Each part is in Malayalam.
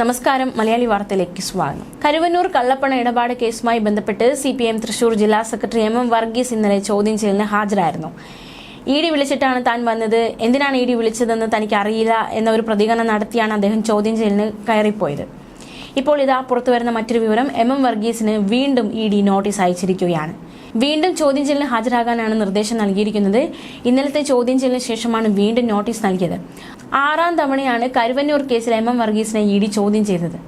നമസ്കാരം മലയാളി വാർത്തയിലേക്ക് സ്വാഗതം. കരുവന്നൂർ കള്ളപ്പണ ഇടപാട് കേസുമായി ബന്ധപ്പെട്ട് സി പി എം തൃശൂർ ജില്ലാ സെക്രട്ടറി എം എം വർഗീസ് ഇന്നലെ ചോദ്യം ചെയ്യലിന് ഹാജരായിരുന്നു. ഇ ഡി വിളിച്ചിട്ടാണ് താൻ വന്നത്. എന്തിനാണ് ഇ ഡി വിളിച്ചതെന്ന് തനിക്ക് അറിയില്ല എന്ന ഒരു പ്രതികരണം നടത്തിയാണ് അദ്ദേഹം ചോദ്യം ചെയ്യലിന് കയറിപ്പോയത്. ഇപ്പോൾ ഇതാ പുറത്തുവരുന്ന മറ്റൊരു വിവരം എം എം വർഗീസിന് വീണ്ടും ഇ ഡി നോട്ടീസ് അയച്ചിരിക്കുകയാണ്. വീണ്ടും ചോദ്യം ചെയ്യലിന് ഹാജരാകാനാണ് നിർദ്ദേശം നൽകിയിരിക്കുന്നത്. ഇന്നലത്തെ ചോദ്യം ചെയ്യലിന് ശേഷമാണ് വീണ്ടും നോട്ടീസ് നൽകിയത്. ആറാം തവണയാണ് കരുവന്നൂർ കേസിൽ എം എം വർഗീസിനെ ഇ ഡി ചോദ്യം ചെയ്തത്.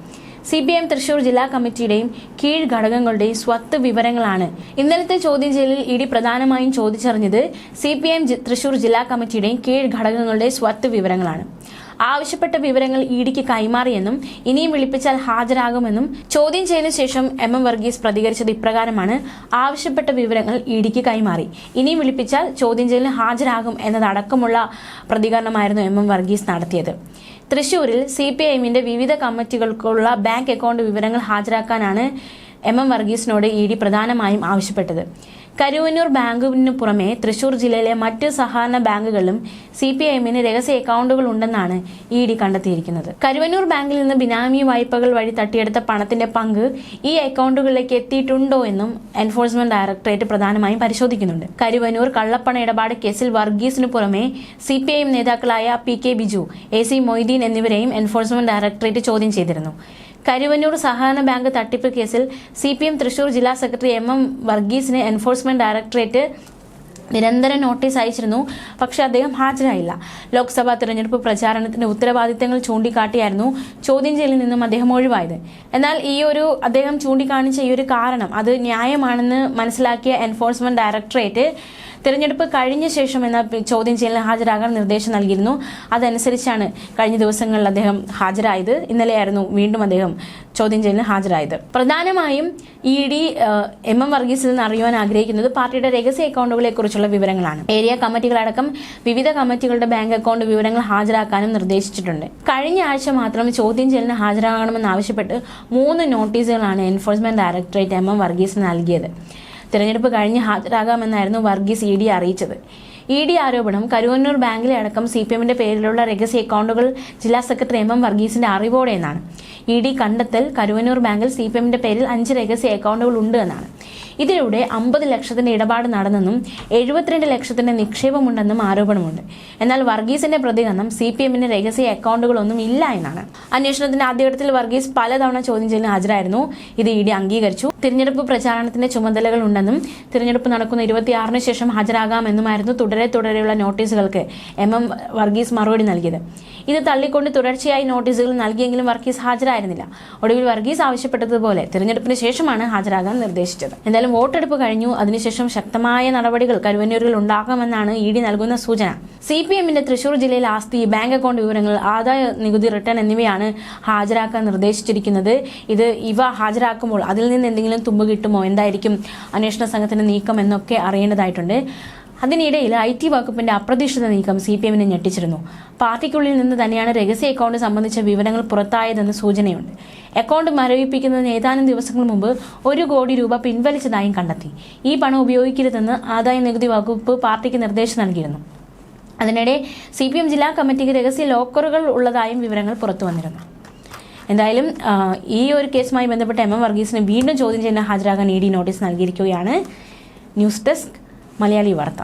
സി പി എം തൃശൂർ ജില്ലാ കമ്മിറ്റിയുടെയും കീഴ് ഘടകങ്ങളുടെയും സ്വത്ത് വിവരങ്ങളാണ് ഇന്നലത്തെ ചോദ്യം ചെയ്യലിൽ ഇ ഡി പ്രധാനമായും ചോദിച്ചറിഞ്ഞത് സി പി എം തൃശൂർ ജില്ലാ കമ്മിറ്റിയുടെയും കീഴ് ഘടകങ്ങളുടെ സ്വത്ത് വിവരങ്ങളാണ്. ആവശ്യപ്പെട്ട വിവരങ്ങൾ ഇ ഡിക്ക് കൈമാറിയെന്നും ഇനിയും വിളിപ്പിച്ചാൽ ഹാജരാകുമെന്നും ചോദ്യം ചെയ്തതിനു ശേഷം എം എം വർഗീസ് പ്രതികരിച്ചത് ഇപ്രകാരമാണ്. ആവശ്യപ്പെട്ട വിവരങ്ങൾ ഇ ഡിക്ക് കൈമാറി ഇനിയും വിളിപ്പിച്ചാൽ ചോദ്യം ചെയ്യലിന് ഹാജരാകും എന്നതടക്കമുള്ള പ്രതികരണമായിരുന്നു എം എം വർഗീസ് നടത്തിയത്. തൃശൂരിൽ സി പി ഐഎമ്മിന്റെ വിവിധ കമ്മിറ്റികൾക്കുള്ള ബാങ്ക് അക്കൗണ്ട് വിവരങ്ങൾ ഹാജരാക്കാനാണ് എം എം വർഗീസിനോട് ഇ ഡി പ്രധാനമായും ആവശ്യപ്പെട്ടത്. കരുവന്നൂർ ബാങ്കിനു പുറമെ തൃശൂർ ജില്ലയിലെ മറ്റ് സഹകരണ ബാങ്കുകളിലും സി പി ഐഎമ്മിന് രഹസ്യ അക്കൗണ്ടുകൾ ഉണ്ടെന്നാണ് ഇ ഡി കണ്ടെത്തിയിരിക്കുന്നത്. കരുവന്നൂർ ബാങ്കിൽ നിന്ന് ബിനാമി വായ്പകൾ വഴി തട്ടിയെടുത്ത പണത്തിന്റെ പങ്ക് ഈ അക്കൗണ്ടുകളിലേക്ക് എത്തിയിട്ടുണ്ടോ എന്നും എൻഫോഴ്സ്മെന്റ് ഡയറക്ടറേറ്റ് പ്രധാനമായും പരിശോധിക്കുന്നുണ്ട്. കരുവന്നൂർ കള്ളപ്പണ ഇടപാട് കേസിൽ വർഗീസിനു പുറമെ സി പി ഐ നേതാക്കളായ P K Biju A C Moideen എന്നിവരെയും എൻഫോഴ്സ്മെന്റ് ഡയറക്ടറേറ്റ് ചോദ്യം ചെയ്തിരുന്നു. കരുവന്നൂർ സഹകരണ ബാങ്ക് തട്ടിപ്പ് കേസിൽ സി പി എം തൃശൂർ ജില്ലാ സെക്രട്ടറി എം എം വർഗീസിന് എൻഫോഴ്സ്മെന്റ് ഡയറക്ടറേറ്റ് നിരന്തരം നോട്ടീസ് അയച്ചിരുന്നു. പക്ഷെ അദ്ദേഹം ഹാജരായില്ല. ലോക്സഭാ തെരഞ്ഞെടുപ്പ് പ്രചാരണത്തിന്റെ ഉത്തരവാദിത്തങ്ങൾ ചൂണ്ടിക്കാട്ടിയായിരുന്നു ചോദ്യം ചെയ്യലിൽ നിന്നും അദ്ദേഹം ഒഴിവായത്. എന്നാൽ ഈ ഒരു അദ്ദേഹം ചൂണ്ടിക്കാണിച്ച ഈ ഒരു കാരണം അത് ന്യായമാണെന്ന് മനസ്സിലാക്കിയ എൻഫോഴ്സ്മെന്റ് ഡയറക്ടറേറ്റ് തെരഞ്ഞെടുപ്പ് കഴിഞ്ഞ ശേഷം എന്ന ചോദ്യം ചെയ്യലിന് ഹാജരാകാൻ നിർദ്ദേശം നൽകിയിരുന്നു. അതനുസരിച്ചാണ് കഴിഞ്ഞ ദിവസങ്ങളിൽ അദ്ദേഹം ഹാജരായത്. ഇന്നലെയായിരുന്നു വീണ്ടും അദ്ദേഹം ചോദ്യം ചെയ്യലിന് ഹാജരായത്. പ്രധാനമായും ഇ ഡി എം എം വർഗീസിൽ നിന്ന് അറിയുവാൻ ആഗ്രഹിക്കുന്നത് പാർട്ടിയുടെ രഹസ്യ അക്കൗണ്ടുകളെ കുറിച്ചുള്ള വിവരങ്ങളാണ്. ഏരിയ കമ്മിറ്റികളടക്കം വിവിധ കമ്മിറ്റികളുടെ ബാങ്ക് അക്കൗണ്ട് വിവരങ്ങൾ ഹാജരാക്കാനും നിർദ്ദേശിച്ചിട്ടുണ്ട്. കഴിഞ്ഞ ആഴ്ച മാത്രം ചോദ്യം ചെയ്യലിന് ഹാജരാകണമെന്നാവശ്യപ്പെട്ട് മൂന്ന് നോട്ടീസുകളാണ് enforcement directorate M M Varghese നൽകിയത്. തിരഞ്ഞെടുപ്പ് കഴിഞ്ഞ് ഹാജരാകാമെന്നായിരുന്നു വർഗീസ് ഇ ഡി അറിയിച്ചത്. ഇ ഡി ആരോപണം കരുവന്നൂർ ബാങ്കിലെ അടക്കം സി പി എമ്മിന്റെ പേരിലുള്ള രഹസ്യ അക്കൗണ്ടുകൾ ജില്ലാ സെക്രട്ടറി എം എം വർഗീസിന്റെ അറിവോടെ എന്നാണ് ഇ ഡി കണ്ടെത്തൽ കരുവന്നൂർ ബാങ്കിൽ സി പി എമ്മിന്റെ പേരിൽ അഞ്ച് രഹസ്യ അക്കൗണ്ടുകൾ ഉണ്ട് എന്നാണ്. ഇതിലൂടെ അമ്പത് ലക്ഷത്തിന്റെ ഇടപാട് നടന്നെന്നും എഴുപത്തിരണ്ട് ലക്ഷത്തിന്റെ നിക്ഷേപമുണ്ടെന്നും ആരോപണമുണ്ട്. എന്നാൽ വർഗീസിന്റെ പ്രതികരണം സി പി എമ്മിന് രഹസ്യ അക്കൗണ്ടുകളൊന്നും ഇല്ല എന്നാണ്. അന്വേഷണത്തിന്റെ ആദ്യഘട്ടത്തിൽ വർഗീസ് പലതവണ ചോദ്യം ചെയ്യലിന് ഹാജരായിരുന്നു. ഇത് ഇ ഡി അംഗീകരിച്ചു. തിരഞ്ഞെടുപ്പ് പ്രചാരണത്തിന്റെ ചുമതലകൾ ഉണ്ടെന്നും തിരഞ്ഞെടുപ്പ് നടക്കുന്ന ഇരുപത്തിയാറിന് ശേഷം ഹാജരാകാമെന്നുമായിരുന്നു തുടരെ തുടരെയുള്ള നോട്ടീസുകൾക്ക് എം എം വർഗീസ് മറുപടി നൽകിയത്. ഇത് തള്ളിക്കൊണ്ട് തുടർച്ചയായി നോട്ടീസുകൾ നൽകിയെങ്കിലും വർഗീസ് ഹാജരായിരുന്നില്ല. ഒടുവിൽ വർഗീസ് ആവശ്യപ്പെട്ടതുപോലെ തിരഞ്ഞെടുപ്പിന് ശേഷമാണ് ഹാജരാകാൻ നിർദ്ദേശിച്ചത്. എന്തായാലും വോട്ടെടുപ്പ് കഴിഞ്ഞു. അതിനുശേഷം ശക്തമായ നടപടികൾ കരുവന്നൂരിൽ ഉണ്ടാകുമെന്നാണ് ഇ ഡി നൽകുന്ന സൂചന. സി പി എമ്മിന്റെ തൃശൂർ ജില്ലയിലെ ആസ്തി ബാങ്ക് അക്കൗണ്ട് വിവരങ്ങൾ ആദായ നികുതി റിട്ടേൺ എന്നിവയാണ് ഹാജരാക്കാൻ നിർദ്ദേശിച്ചിരിക്കുന്നത്. ഇത് ഇവ ഹാജരാക്കുമ്പോൾ അതിൽ നിന്ന് എന്തെങ്കിലും തുമ്പ് കിട്ടുമോ? എന്തായിരിക്കും അന്വേഷണ സംഘത്തിന്റെ നീക്കം എന്നൊക്കെ അറിയേണ്ടതായിട്ടുണ്ട്. അതിനിടയിൽ ഐ ടി വകുപ്പിന്റെ അപ്രതീക്ഷിത നീക്കം സി പി എമ്മിനെ ഞെട്ടിച്ചിരുന്നു. പാർട്ടിക്കുള്ളിൽ നിന്ന് തന്നെയാണ് രഹസ്യ അക്കൗണ്ട് സംബന്ധിച്ച വിവരങ്ങൾ പുറത്തായതെന്ന് സൂചനയുണ്ട്. അക്കൗണ്ട് മരവിപ്പിക്കുന്നതിന് ഏതാനും ദിവസങ്ങൾ മുമ്പ് ഒരു കോടി രൂപ പിൻവലിച്ചതായും കണ്ടെത്തി. ഈ പണം ഉപയോഗിക്കരുതെന്ന് ആദായ നികുതി വകുപ്പ് പാർട്ടിക്ക് നിർദ്ദേശം നൽകിയിരുന്നു. അതിനിടെ സി പി എം ജില്ലാ കമ്മിറ്റിക്ക് രഹസ്യ ലോക്കറുകൾ ഉള്ളതായും വിവരങ്ങൾ പുറത്തു വന്നിരുന്നു. എന്തായാലും ഈ ഒരു കേസുമായി ബന്ധപ്പെട്ട് എം എം വർഗീസിന് വീണ്ടും ചോദ്യം ചെയ്യുന്ന ഹാജരാകാൻ ഇ ഡി നോട്ടീസ് നൽകിയിരിക്കുകയാണ്. News desk Malayali Vartha.